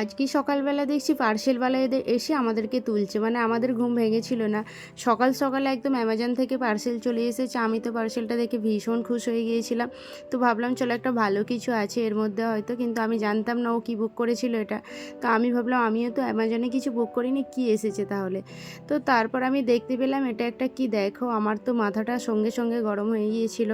আজকে সকালবেলা দেখছি পার্সেলওয়ালা এদের এসে আমাদেরকে তুলছে। মানে আমাদের ঘুম ভেঙেছিল না। সকাল সকালে একদম অ্যামাজন থেকে পার্সেল চলে এসেছে। আমি তো পার্সেলটা দেখে ভীষণ খুশ হয়ে গিয়েছিলাম। তো ভাবলাম, চলো একটা ভালো কিছু আছে এর মধ্যে হয়তো। কিন্তু আমি জানতাম না ও কী বুক করেছিল এটা। তো আমি ভাবলাম, আমিও তো অ্যামাজনে কিছু বুক করিনি, কি এসেছে তাহলে? তো তারপর আমি দেখতে পেলাম, এটা একটা কি দেখো? আমার তো মাথাটা সঙ্গে সঙ্গে গরম হয়ে গিয়েছিল।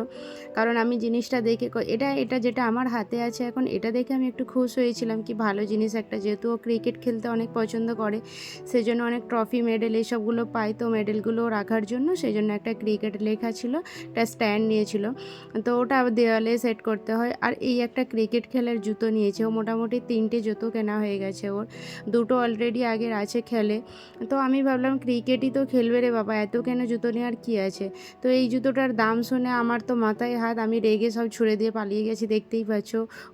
কারণ আমি জিনিসটা দেখে এটা এটা যেটা আমার হাতে আছে এখন, এটা দেখে আমি একটু খুশ হয়েছিলাম, কি ভালো জিনিস একটা যেহেতু ও ক্রিকেট খেলতে অনেক পছন্দ করে, সেজন্য অনেক ট্রফি মেডেল এইসবগুলো পায়। তো মেডেলগুলো রাখার জন্য সেই জন্য একটা ক্রিকেট লেখা ছিল, একটা স্ট্যান্ড নিয়েছিল। তো ওটা দেওয়ালে সেট করতে হয়। আর এই একটা ক্রিকেট খেলার জুতো নিয়েছে। ও মোটামুটি তিনটে জুতো কেনা হয়ে গেছে ওর। দুটো অলরেডি আগের আছে খেলে। তো আমি ভাবলাম ক্রিকেটই তো খেলবে রে বাবা, এত কেন জুতো নেওয়ার কী আছে? তো এই জুতোটার দাম শুনে আমার তো মাথায় হাত, আমি রেগে সব ছুড়ে দিয়ে পালিয়ে গেছি, দেখতেই পাচ্ছ।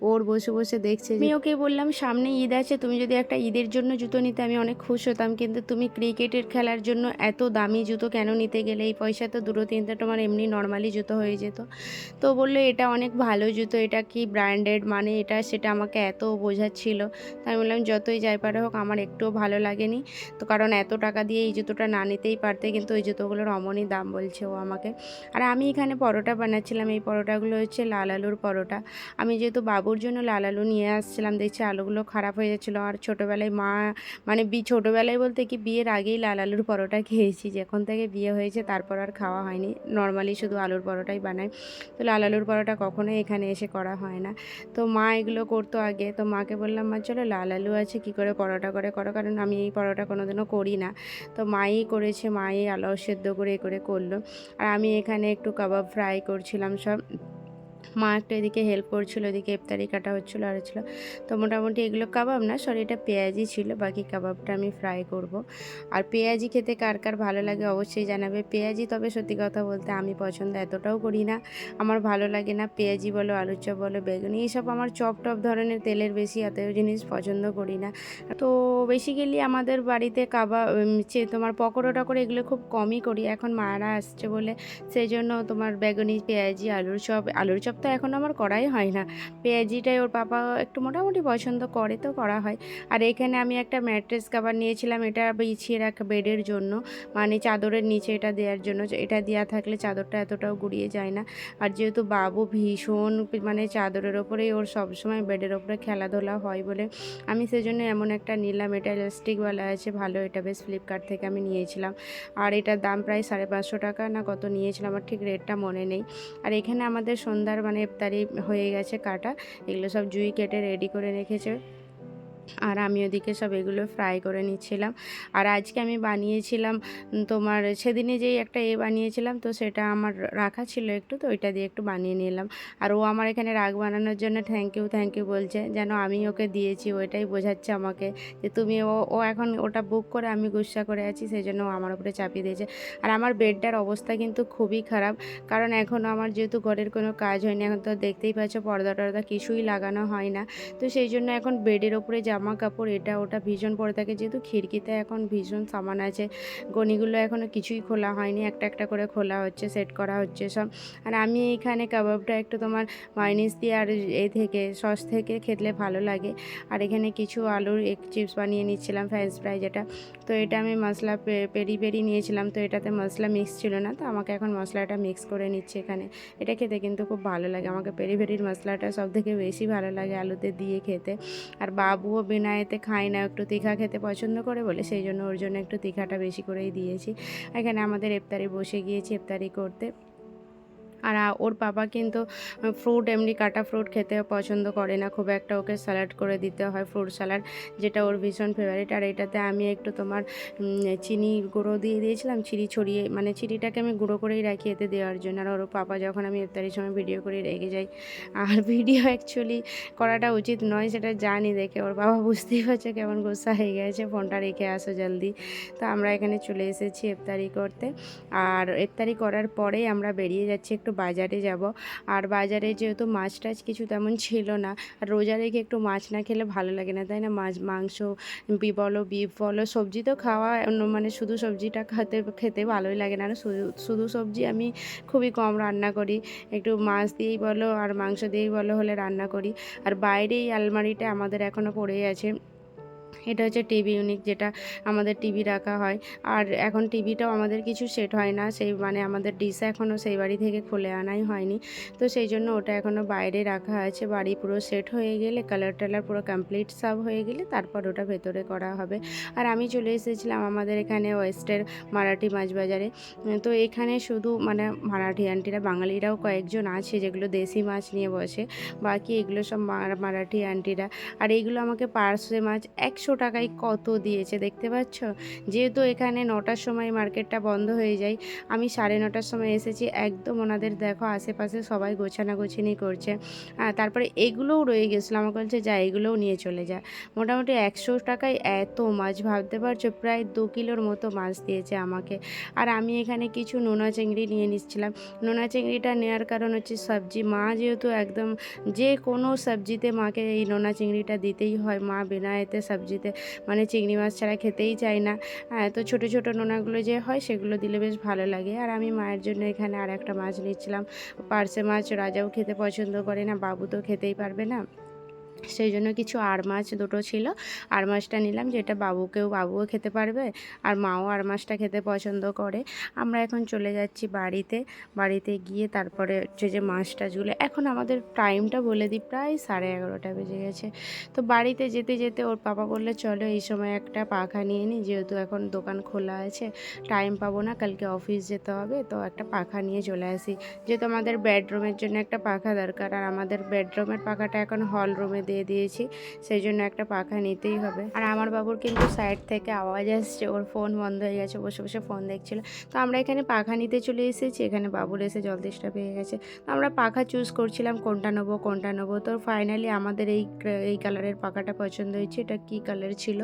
ওর বসে বসে দেখছে আমি ওকে বললাম, সামনে ঈদ আছে তুমি যদি একটা ঈদের জন্য জুতো নিতে, আমি অনেক খুশ হতাম। কিন্তু তুমি ক্রিকেটের খেলার জন্য এত দামি জুতো কেন নিতে গেলে? এই পয়সা তো দুটো তিনটে তোমার এমনি নর্মালি জুতো হয়ে যেত। তো বলল, এটা অনেক ভালো জুতো, এটা কি ব্র্যান্ডেড মানে এটা সেটা আমাকে এত বোঝাচ্ছিল। তো আমি বললাম, যতই যাই পারে হোক, আমার একটুও ভালো লাগেনি। তো কারণ এত টাকা দিয়ে এই জুতোটা না নিতেই পারতে, কিন্তু ওই জুতোগুলোর অমনই দাম বলছে ও আমাকে। আর আমি এখানে পরোটা বানাচ্ছিলাম, এই পরোটাগুলো হচ্ছে লাল আলুর পরোটা। আমি যেহেতু বাবুর জন্য লাল আলু নিয়ে আসছিলাম, দেখছি আলুগুলো খারাপ হয়ে যাচ্ছিল আর ছোটোবেলায় মা মানে বি, ছোটোবেলায় বলতে কি বিয়ের আগেই লাল আলুর পরোটা খেয়েছি। যখন থেকে বিয়ে হয়েছে তারপর আর খাওয়া হয়নি। নর্মালি শুধু আলুর পরোটাই বানাই। তো লাল আলুর পরোটা কখনোই এখানে এসে করা হয় না। তো মা এগুলো করতো আগে। তো মাকে বললাম, মা, চলো লাল আলু আছে, কি করে পরোটা করে করো? কারণ আমি এই পরোটা কোনোদিনও করি না। তো মাই করেছে, মাই আলু সেদ্ধ করে এ করে করল। আর আমি এখানে একটু কাবাব ফ্রাই করছিলাম সব। মা একটু এদিকে হেল্প করছিল, এদিকে ইফতারি কাটা হচ্ছিল, আর ছিল তো মোটামুটি এগুলো কাবাব না, সরি এটা পেঁয়াজি ছিল, বাকি কাবাবটা আমি ফ্রাই করব। আর পেঁয়াজি খেতে কার কার ভালো লাগে অবশ্যই জানাবে। পেঁয়াজি তবে সত্যি কথা বলতে আমি পছন্দ এতটাও করি না। আমার ভালো লাগে না পেঁয়াজি বলো, আলুর চপ বলো, বেগুনি, এইসব আমার চপ টপ ধরনের তেলের বেশি এত জিনিস পছন্দ করি না। তো বেসিক্যালি আমাদের বাড়িতে কাবাব চে, তোমার পকোড়া টকোড়া এগুলো খুব কমই করি। এখন মায়েরা আসছে বলে সেই জন্য তোমার বেগুনি, পেঁয়াজি, আলুর চপ আলুর চপ তো এখন আমার করাই হয় না। পেঁয়াজিটাই ওর পাপা একটু মোটামুটি পছন্দ করে তো করা হয়। আর এখানে আমি একটা ম্যাট্রেস কাভার নিয়েছিলাম, এটা বিছিয়ে রাখা বেডের জন্য মানে চাদরের নিচে এটা দেওয়ার জন্য। এটা দেওয়া থাকলে চাদরটা এতটাও গুড়িয়ে যায় না। আর যেহেতু বাবু ভীষণ মানে চাদরের ওপরেই ওর সবসময় বেডের ওপরে খেলাধুলা হয় বলে আমি সেজন্য এমন একটা নিলাম, এটা ইলাস্টিকওয়ালা আছে, ভালো, এটা বেশ ফ্লিপকার্ট থেকে আমি নিয়েছিলাম। আর এটার দাম প্রায় সাড়ে পাঁচশো টাকা না কত নিয়েছিলাম, আমার ঠিক রেটটা মনে নেই। আর এখানে আমাদের সন্ধ্যার মানে ইফতারি হয়ে গেছে কাটা। এগুলো সব জুই কেটে রেডি করে রেখেছে। আর আমি ওদিকে সব এগুলো ফ্রাই করে নিচ্ছিলাম। আর আজকে আমি বানিয়েছিলাম তোমার সেদিনে যেই একটা এ বানিয়েছিলাম, তো সেটা আমার রাখা ছিল একটু, তো ওইটা দিয়ে একটু বানিয়ে নিলাম। আর ও আমার এখানে রাগ বানানোর জন্য থ্যাংক ইউ থ্যাংক ইউ বলছে, যেন আমি ওকে দিয়েছি, ওইটাই বোঝাচ্ছে আমাকে যে তুমি ও ও এখন ওটা বুক করে আমি গুসা করে আছি সেই জন্য ও আমার উপরে চাপিয়ে দিয়েছে। আর আমার বেডটার অবস্থা কিন্তু খুবই খারাপ, কারণ এখনও আমার যেহেতু ঘরের কোনো কাজ হয়নি, এখন তো দেখতেই পাচ্ছ পর্দা টর্দা কিছুই লাগানো হয় না, তো সেই জন্য এখন বেডের ওপরে জামা কাপড়, এটা ওটা ভীষণ পড়ে থাকে। যেহেতু খিড়কিতে এখন ভীষণ সামান আছে, গনিগুলো এখনও কিছুই খোলা হয়নি। একটা একটা করে খোলা হচ্ছে, সেট করা হচ্ছে সব। আর আমি এইখানে কাবাবটা একটু তোমার মাইনিস দিয়ে আর এ থেকে, সস থেকে খেতলে ভালো লাগে। আর এখানে কিছু আলুর এক চিপস বানিয়ে নিচ্ছিলাম ফ্রেঞ্চ ফ্রাই যেটা। তো এটা আমি মশলা পেরি পেরি নিয়েছিলাম, তো এটাতে মশলা মিক্স ছিল না, তো আমাকে এখন মশলাটা মিক্স করে নিচ্ছে এখানে। এটা খেতে কিন্তু খুব ভালো লাগে, আমাকে পেরি পেরির মশলাটা সব থেকে বেশি ভালো লাগে আলুতে দিয়ে খেতে। আর বাবুও বিনা এতে খায় না, একটু তিখা খেতে পছন্দ করে বলে, সেই জন্য ওর জন্য একটু তিখাটা বেশি করেই দিয়েছি। এখানে আমাদের ইফতারি বসে গিয়েছি ইফতারি করতে। আর ওর বাবা কিন্তু ফ্রুট এমনি কাটা ফ্রুট খেতে পছন্দ করে না। খুব একটা ওকে স্যালাড করে দিতে হয় ফ্রুট স্যালাড যেটা ওর ভীষণ ফেভারিট আর এটাতে আমি একটু তোমার চিনি গুঁড়ো দিয়ে দিয়েছিলাম, চিনি ছড়িয়ে মানে চিনিটাকে আমি গুঁড়ো করেই রাখি এতে দেওয়ার জন্য। আর ওর পাপা যখন আমি ইফতারির সময় ভিডিও করে রেগে যাই, আর ভিডিও অ্যাকচুয়ালি করাটা উচিত নয়, সেটা জানি দেখে। ওর বাবা বুঝতেই পারছে কেমন গুসা হয়ে গেছে, ফোনটা রেখে আসো জলদি। তো আমরা এখানে চলে এসেছি ইফতারি করতে। আর ইফতারি করার পরেই আমরা বেরিয়ে যাচ্ছি একটু বাজারে যাব। আর বাজারে যেহেতু মাছ টাছ কিছু তেমন ছিল না। আর রোজা রেখে একটু মাছ না খেলে ভালো লাগে না, তাই না? মাছ, মাংস বলো, বিফ বলো, সবজি তো খাওয়া অন্য মানে শুধু সবজিটা খেতে খেতে ভালোই লাগে না। শুধু শুধু সবজি আমি খুবই কম রান্না করি। একটু মাছ দিয়েই বলো আর মাংস দিয়েই বলো হলে রান্না করি। আর বাইরে এই আলমারিটা আমাদের এখনও পড়েই আছে। এটা হচ্ছে টিভি ইউনিক যেটা আমাদের টিভি রাখা হয়। আর এখন টিভিটাও আমাদের কিছু সেট হয় না, সেই মানে আমাদের ডিশ এখনও সেই বাড়ি থেকে খুলে আনাই হয়নি। তো সেই জন্য ওটা এখনও বাইরে রাখা আছে, বাড়ি পুরো সেট হয়ে গেলে কালার টালার পুরো কমপ্লিট সব হয়ে গেলে তারপর ওটা ভেতরে করা হবে। আর আমি চলে এসেছিলাম আমাদের এখানে ওয়েস্টের মারাঠি মাছ বাজারে। তো এখানে শুধু মানে মারাঠি আন্টিরা বাঙালিরাও কয়েকজন আছে যেগুলো দেশি মাছ নিয়ে বসে, বাকি এগুলো সব মারাঠি আন্টিরা আর এইগুলো আমাকে পার্সে মাছ একশো টাকায় কত দিয়েছে দেখতে পাচ্ছ? যেহেতু এখানে নটার সময় মার্কেটটা বন্ধ হয়ে যায়, আমি সাড়ে নটার সময় এসেছি, একদম ওনাদের দেখো আশেপাশে সবাই গোছানা গোছিনি করছে তারপরে এগুলোও রয়ে গেছিল, আমাকে বলছে, যা, এগুলোও নিয়ে চলে যা। মোটামুটি একশো টাকায় এত মাছ, ভাবতে পারছ? প্রায় দু কিলোর মতো মাছ দিয়েছে আমাকে। আর আমি এখানে কিছু নোনা চিংড়ি নিয়ে নিচ্ছিলাম। নোনা চিংড়িটা নেওয়ার কারণ হচ্ছে সবজি, মা যেহেতু একদম যে কোনো সবজিতে মাকে এই নোনা চিংড়িটা দিতেই হয়, মা বিনা এতে সবজিতে মানে চিংড়ি মাছ ছাড়া খেতেই চাই না। তো ছোটো ছোটো নোনাগুলো যে হয় সেগুলো দিলে বেশ ভালো লাগে। আর আমি মায়ের জন্য এখানে আর একটা মাছ নিচ্ছিলাম। পার্সে মাছ রাজাও খেতে পছন্দ করে না, বাবু তো খেতেই পারবে না। সেই জন্য কিছু আর মাছ দুটো ছিল। আর মাছটা নিলাম যেটা বাবুকেও, বাবুও খেতে পারবে আর মাও আর মাছটা খেতে পছন্দ করে। আমরা এখন চলে যাচ্ছি বাড়িতে। বাড়িতে গিয়ে তারপরে হচ্ছে যে মাছ টাছগুলো এখন আমাদের টাইমটা বলে দিই, প্রায় সাড়ে এগারোটা বেজে গেছে। তো বাড়িতে যেতে যেতে ওর পাপা বললে, চলো এই সময় একটা পাখা নিয়ে নিই যেহেতু এখন দোকান খোলা আছে, টাইম পাবো না, কালকে অফিস যেতে হবে, তো একটা পাখা নিয়ে চলে আসি। যেহেতু আমাদের বেডরুমের জন্য একটা পাখা দরকার, আর আমাদের বেডরুমের পাখাটা এখন হল রুমে দিয়ে দিয়েছি সেই জন্য একটা পাখা নিতেই হবে। আর আমার বাবুর কিন্তু সাইড থেকে আওয়াজ আসছে, ওর ফোন বন্ধ হয়ে গেছে, বসে বসে ফোন দেখছিল। তো আমরা এখানে পাখা নিতে চলে এসেছি, এখানে বাবুর এসে জল তেষ্টা পেয়ে গেছে। তো আমরা পাখা চুজ করছিলাম, কোনটা নেব কোনটা নেব। তো ফাইনালি আমাদের এই এই কালারের পাখাটা পছন্দ হয়েছে, এটা কি কালার ছিল?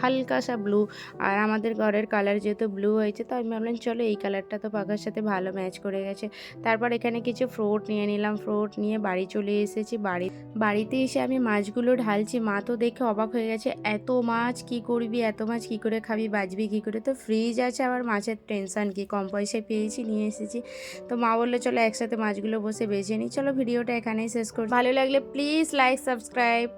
হালকা সা ব্লু আর আমাদের ঘরের কালার যেহেতু ব্লু হয়েছে, তো আমি ভাবলাম চলো এই কালারটা তো পাখার সাথে ভালো ম্যাচ করে গেছে। তারপর এখানে কিছু ফ্রুট নিয়ে নিলাম ফ্রুট নিয়ে বাড়ি চলে এসেছি, বাড়ি বাড়ি বাড়িতে এসে আমি মাছগুলো ঢালছি, মা তো দেখে অবাক হয়ে গেছে, এত মাছ, কি করবি? এত মাছ, কি করে খাবি? বাজবি কি করে? তো ফ্রিজ আছে আবার মাছের টেনশন কি, কম পয়সায় পেয়েছি, নিয়ে এসেছি। তো মা বলল, চলো একসাথে মাছগুলো বসে বেছে নিই, চলো ভিডিওটা এখানেই শেষ করি ভালো লাগলে প্লিজ লাইক সাবস্ক্রাইব